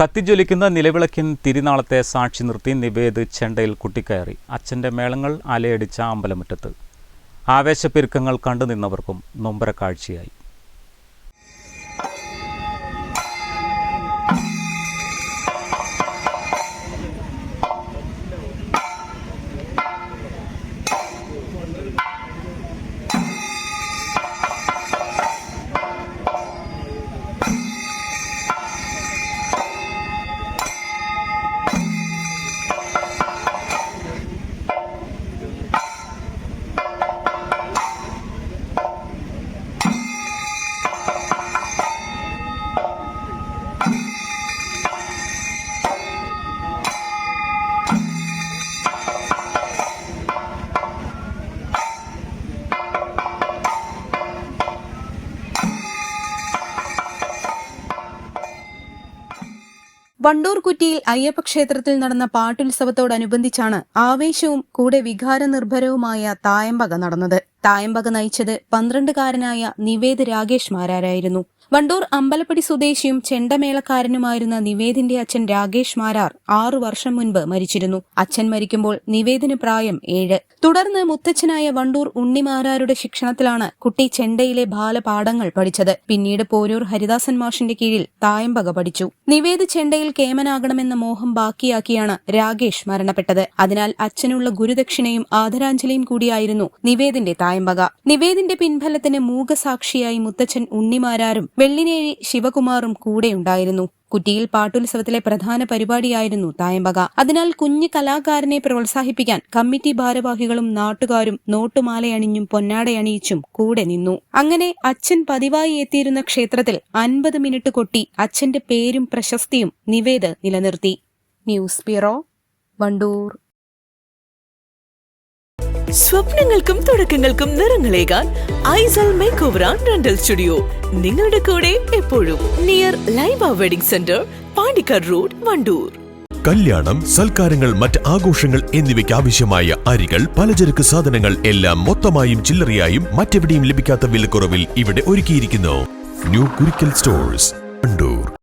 കത്തിജ്വലിക്കുന്ന നിലവിളക്കിൻ തിരുനാളത്തെ സാക്ഷി നിർത്തി നിവേദ് ചെണ്ടയിൽ കുട്ടിക്കയറി. അച്ഛന്റെ മേളങ്ങൾ അലയടിച്ച അമ്പലമുറ്റത്ത്. ആവേശപ്പെരുക്കങ്ങൾ കണ്ടുനിന്നവർക്കും നൊമ്പര കാഴ്ചയായി വണ്ടൂർ അയ്യപ്പക്ഷേത്രത്തിൽ അയ്യപ്പ ക്ഷേത്രത്തിൽ നടന്ന പാട്ടുത്സവത്തോടനുബന്ധിച്ചാണ് ആവേശവും കൂടെ വികാരനിർഭരവുമായ തായമ്പക നടന്നത് തായമ്പക നയിച്ചത് പന്ത്രണ്ടുകാരനായ നിവേദ് രാകേഷ് മാരാരായിരുന്നു. വണ്ടൂർ അമ്പലപ്പടി സ്വദേശിയും ചെണ്ടമേളക്കാരനുമായിരുന്ന നിവേദിന്റെ അച്ഛൻ രാകേഷ് മാരാർ ആറു വർഷം മുൻപ് മരിച്ചിരുന്നു. അച്ഛൻ മരിക്കുമ്പോൾ നിവേദിന് പ്രായം ഏഴ്. തുടർന്ന് മുത്തച്ഛനായ വണ്ടൂർ ഉണ്ണിമാരാരുടെ ശിക്ഷണത്തിലാണ് കുട്ടി ചെണ്ടയിലെ ബാലപാഠങ്ങൾ പഠിച്ചത്. പിന്നീട് പോരൂർ ഹരിദാസൻ മാഷിന്റെ കീഴിൽ തായമ്പക പഠിച്ചു. നിവേദ് ചെണ്ടയിൽ കേമനാകണമെന്ന മോഹം ബാക്കിയാക്കിയാണ് രാകേഷ് മരണപ്പെട്ടത്. അതിനാൽ അച്ഛനുള്ള ഗുരുദക്ഷിണയും ആദരാഞ്ജലിയും കൂടിയായിരുന്നു നിവേദിന്റെ തായമ്പക നിവേദിന്റെ പിൻഫലത്തിന് മൂകസാക്ഷിയായി മുത്തച്ഛൻ ഉണ്ണിമാരാരും വെള്ളിനേഴി ശിവകുമാറും കൂടെയുണ്ടായിരുന്നു. കുറ്റിയിൽ പാട്ടുത്സവത്തിലെ പ്രധാന പരിപാടിയായിരുന്നു തായമ്പക അതിനാൽ കുഞ്ഞു കലാകാരനെ പ്രോത്സാഹിപ്പിക്കാൻ കമ്മിറ്റി ഭാരവാഹികളും നാട്ടുകാരും നോട്ടുമാലയണിഞ്ഞും പൊന്നാടയണിയിച്ചും കൂടെ നിന്നു. അങ്ങനെ അച്ഛൻ പതിവായി എത്തിയിരുന്ന ക്ഷേത്രത്തിൽ അൻപത് മിനിറ്റ് കൊട്ടി അച്ഛന്റെ പേരും പ്രശസ്തിയും നിവേദ് നിലനിർത്തി. News bureau Wandoor. സ്വപ്നങ്ങൾക്കും തുടക്കങ്ങൾക്കും നിറങ്ങളേകാൻ Aisal make over and rental studio. നിങ്ങളുടെ കൂടെ എപ്പോഴും near Laiba wedding center Pandikkad road Wandoor. കല്യാണം സൽക്കാരങ്ങൾ മറ്റ് ആഘോഷങ്ങൾ എന്നിവയ്ക്ക് ആവശ്യമായ അരികൾ പലചരക്ക് സാധനങ്ങൾ എല്ലാം മൊത്തമായും ചില്ലറയായും മറ്റെവിടെയും ലഭിക്കാത്ത വിലക്കുറവിൽ ഇവിടെ ഒരുക്കിയിരിക്കുന്നു. New Kurikkal stores Wandoor.